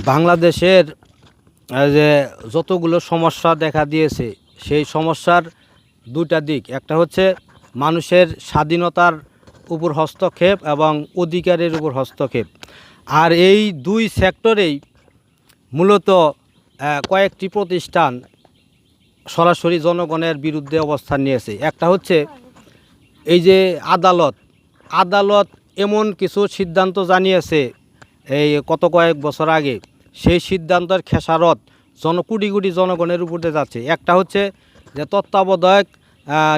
বাংলাদেশের যে যতগুলো সমস্যা দেখা দিয়েছে, সেই সমস্যার দুটা দিক। একটা হচ্ছে মানুষের স্বাধীনতার উপর হস্তক্ষেপ এবং অধিকারের উপর হস্তক্ষেপ। আর এই দুই সেক্টরেই মূলত কয়েকটি প্রতিষ্ঠান সরাসরি জনগণের বিরুদ্ধে অবস্থান নিয়েছে। একটা হচ্ছে এই যে আদালত। আদালত এমন কিছু সিদ্ধান্ত জানিয়েছে এই কত কয়েক বছর আগে সেই সিদ্ধান্তের খেসারত জন কোটি কোটি জনগণের উপরে যাচ্ছে। একটা হচ্ছে যে তত্ত্বাবধায়ক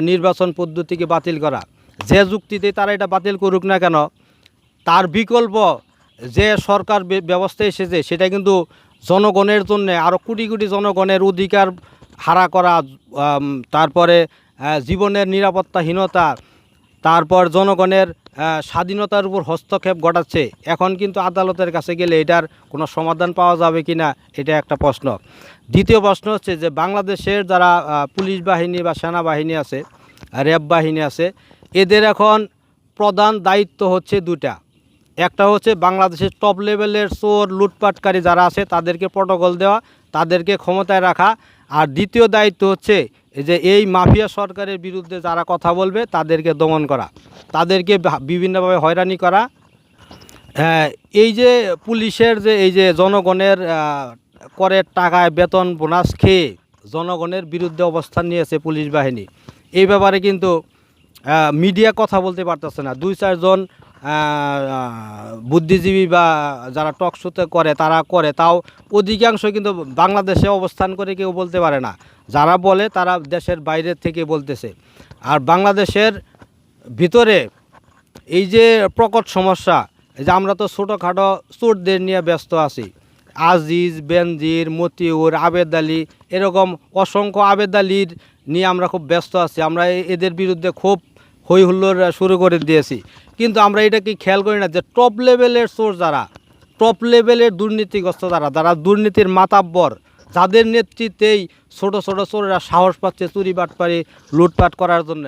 নির্বাচন পদ্ধতিকে বাতিল করা। যে যুক্তিতে তারা এটা বাতিল করুক না কেন, তার বিকল্প যে সরকার ব্যবস্থা এসেছে, সেটা কিন্তু জনগণের জন্য আরও কোটি কোটি জনগণের অধিকার হারা করা তারপরে জীবনের নিরাপত্তাহীনতা তারপর জনগণের স্বাধীনতার উপর হস্তক্ষেপ ঘটাচ্ছে। এখন কিন্তু আদালতের কাছে গেলে এটার কোনো সমাধান পাওয়া যাবে কি না, এটা একটা প্রশ্ন। দ্বিতীয় প্রশ্ন হচ্ছে যে বাংলাদেশের যারা পুলিশ বাহিনী বা সেনাবাহিনী আছে, র্যাব বাহিনী আছে, এদের এখন প্রধান দায়িত্ব হচ্ছে দুটা একটা হচ্ছে বাংলাদেশের টপ লেভেলের চোর, লুটপাটকারী যারা আছে, তাদেরকে প্রটোকল দেওয়া, তাদেরকে ক্ষমতায় রাখা। আর দ্বিতীয় দায়িত্ব হচ্ছে যে এই মাফিয়া সরকারের বিরুদ্ধে যারা কথা বলবে তাদেরকে দমন করা তাদেরকে বিভিন্নভাবে হয়রানি করা। হ্যাঁ, এই যে পুলিশের যে এই যে জনগণের করের টাকায় বেতন বোনাস খেয়ে জনগণের বিরুদ্ধে অবস্থান নিয়েছে পুলিশ বাহিনী এই ব্যাপারে কিন্তু মিডিয়া কথা বলতে পারতেছে না। দুই চারজন বুদ্ধিজীবী বা যারা টক শোতে করে, তারা করে। তাও অধিকাংশ কিন্তু বাংলাদেশে অবস্থান করে কেউ বলতে পারে না। যারা বলে, তারা দেশের বাইরে থেকে বলতেছে। আর বাংলাদেশের ভিতরে এই যে প্রকট সমস্যা যে আমরা তো ছোটোখাটো চোরদের নিয়ে ব্যস্ত আছি। আজিজ, বেনজির, মতিউর, আবেদ আলী, এরকম অসংখ্য আবেদ আলীর নিয়ে আমরা খুব ব্যস্ত আছি। আমরা এদের বিরুদ্ধে খুব হই হুল্লোড় শুরু করে দিয়েছি। কিন্তু আমরা এটা কি খেয়াল করি না যে টপ লেভেলের চোর যারা টপ লেভেলের দুর্নীতিগ্রস্ত যারা যারা দুর্নীতির মাতাব্বর, যাদের নেতৃত্বেই ছোট ছোট চোরেরা সাহস পাচ্ছে চুরি বাটপারি, লুটপাট করার জন্য।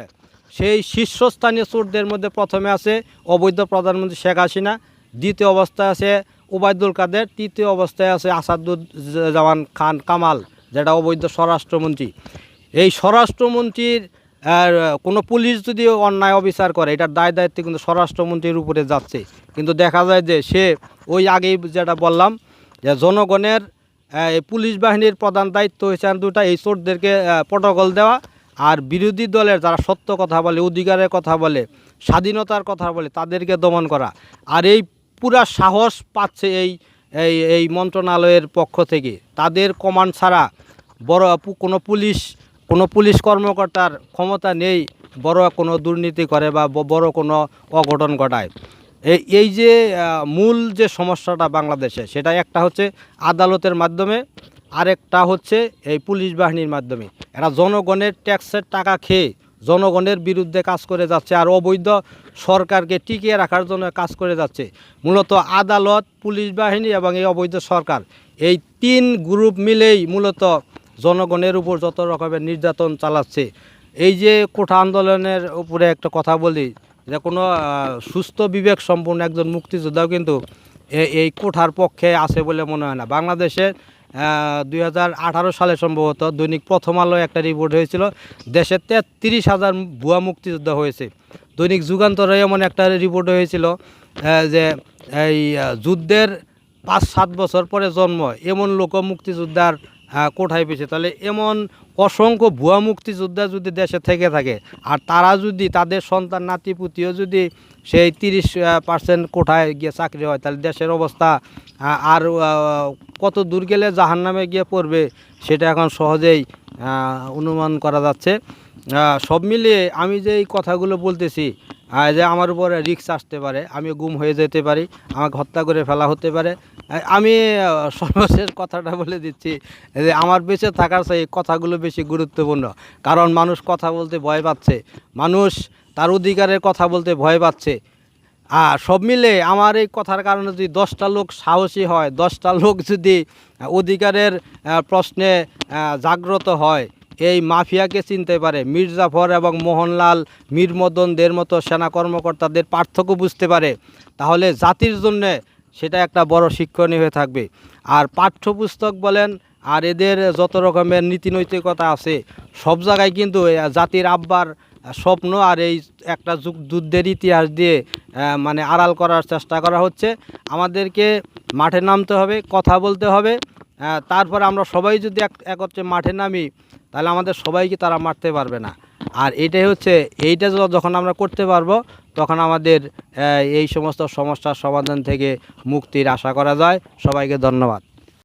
সেই শীর্ষস্থানীয় চোরদের মধ্যে প্রথমে আছে অবৈধ প্রধানমন্ত্রী শেখ হাসিনা, দ্বিতীয় অবস্থায় আছে ওবায়দুল কাদের, তৃতীয় অবস্থায় আছে আসাদুজ্জামান খান কামাল, যেটা অবৈধ স্বরাষ্ট্রমন্ত্রী। এই স্বরাষ্ট্রমন্ত্রীর আর, কোনো পুলিশ যদি অন্যায় অবিচার করে এটার দায় দায়িত্ব কিন্তু স্বরাষ্ট্রমন্ত্রীর উপরে যাচ্ছে। কিন্তু দেখা যায় যে সে ওই আগেই যেটা বললাম যে জনগণের পুলিশ বাহিনীর প্রধান দায়িত্ব হয়েছে দুটা এই চোরদেরকে প্রটোকল দেওয়া। আর বিরোধী দলের যারা সত্য কথা বলে অধিকারের কথা বলে স্বাধীনতার কথা বলে তাদেরকে দমন করা। আর এই পুরা সাহস পাচ্ছে এই এই এই মন্ত্রণালয়ের পক্ষ থেকে। তাদের কমান্ড ছাড়া বড় কোনো পুলিশ কোনো পুলিশ কর্মকর্তার ক্ষমতা নেই, বড় কোনো দুর্নীতি করে বা বড় কোনো অঘটন ঘটায়। এই এই যে মূল যে সমস্যাটা বাংলাদেশে, সেটা একটা হচ্ছে আদালতের মাধ্যমে, আরেকটা হচ্ছে এই পুলিশ বাহিনীর মাধ্যমে। এরা জনগণের ট্যাক্সের টাকা খেয়ে জনগণের বিরুদ্ধে কাজ করে যাচ্ছে আর অবৈধ সরকারকে টিকিয়ে রাখার জন্য কাজ করে যাচ্ছে। মূলত আদালত, পুলিশ বাহিনী এবং এই অবৈধ সরকার, এই তিন গ্রুপ মিলেই মূলত জনগণের উপর যত রকমের নির্যাতন চালাচ্ছে। এই যে কোঠা আন্দোলনের উপরে একটা কথা বলি, যে কোনো সুস্থ বিবেক সম্পন্ন একজন মুক্তিযোদ্ধাও কিন্তু এই কোঠার পক্ষে আছে বলে মনে হয় না। বাংলাদেশে দু হাজার আঠারো সালে সম্ভবত দৈনিক প্রথম আলো একটা রিপোর্ট হয়েছিল, দেশে তেত্রিশ হাজার ভুয়া মুক্তিযোদ্ধা হয়েছে। দৈনিক যুগান্তরে এমন একটা রিপোর্ট হয়েছিল যে এই যুদ্ধের পাঁচ সাত বছর পরে জন্ম এমন লোক মুক্তিযোদ্ধার কোঠায় পেয়েছে? তাহলে এমন অসংখ্য ভুয়া মুক্তিযোদ্ধা যদি দেশে থেকে থাকে, আর তারা যদি তাদের সন্তান নাতিপুতিও যদি সেই তিরিশ পার্সেন্ট কোঠায় গিয়ে চাকরি হয়, তাহলে দেশের অবস্থা আর কত দূর গেলে জাহান নামে গিয়ে পড়বে সেটা এখন সহজেই অনুমান করা যাচ্ছে। সব মিলিয়ে আমি যে এই কথাগুলো বলতেছি যে আমার উপরে রিক্স আসতে পারে আমি গুম হয়ে যেতে পারি, আমাকে হত্যা করে ফেলা হতে পারে। আমি সর্বশেষ কথাটা বলে দিচ্ছি যে আমার বেঁচে থাকার সেই কথাগুলো বেশি গুরুত্বপূর্ণ। কারণ মানুষ কথা বলতে ভয় পাচ্ছে, মানুষ তার অধিকারের কথা বলতে ভয় পাচ্ছে। আর সব মিলে আমার এই কথার কারণে যদি দশটা লোক সাহসী হয়, দশটা লোক যদি অধিকারের প্রশ্নে জাগ্রত হয় এই মাফিয়াকে চিনতে পারে। মির্জাফর এবং মোহনলাল মীর মদনদের মতো সেনা কর্মকর্তাদের পার্থক্য বুঝতে পারে। তাহলে জাতির জন্যে সেটা একটা বড় শিক্ষণীয় হয়ে থাকবে। আর পাঠ্যপুস্তক বলেন, আর এদের যত রকমের নীতি নৈতিকতা আছে, সব জায়গায় কিন্তু জাতির আব্বার স্বপ্ন আর এই একটা যুগ- যুদ্ধের ইতিহাস দিয়ে মানে আড়াল করার চেষ্টা করা হচ্ছে। আমাদেরকে মাঠে নামতে হবে, কথা বলতে হবে। তারপরে আমরা সবাই যদি এক, একত্রে মাঠে নামি তাহলে আমাদের সবাইকে তারা মারতে পারবে না। আর এটাই হচ্ছে, এইটা যখন আমরা করতে পারব, তখন আমাদের এই সমস্ত সমস্যার সমাধান থেকে মুক্তির আশা করা যায়। সবাইকে ধন্যবাদ।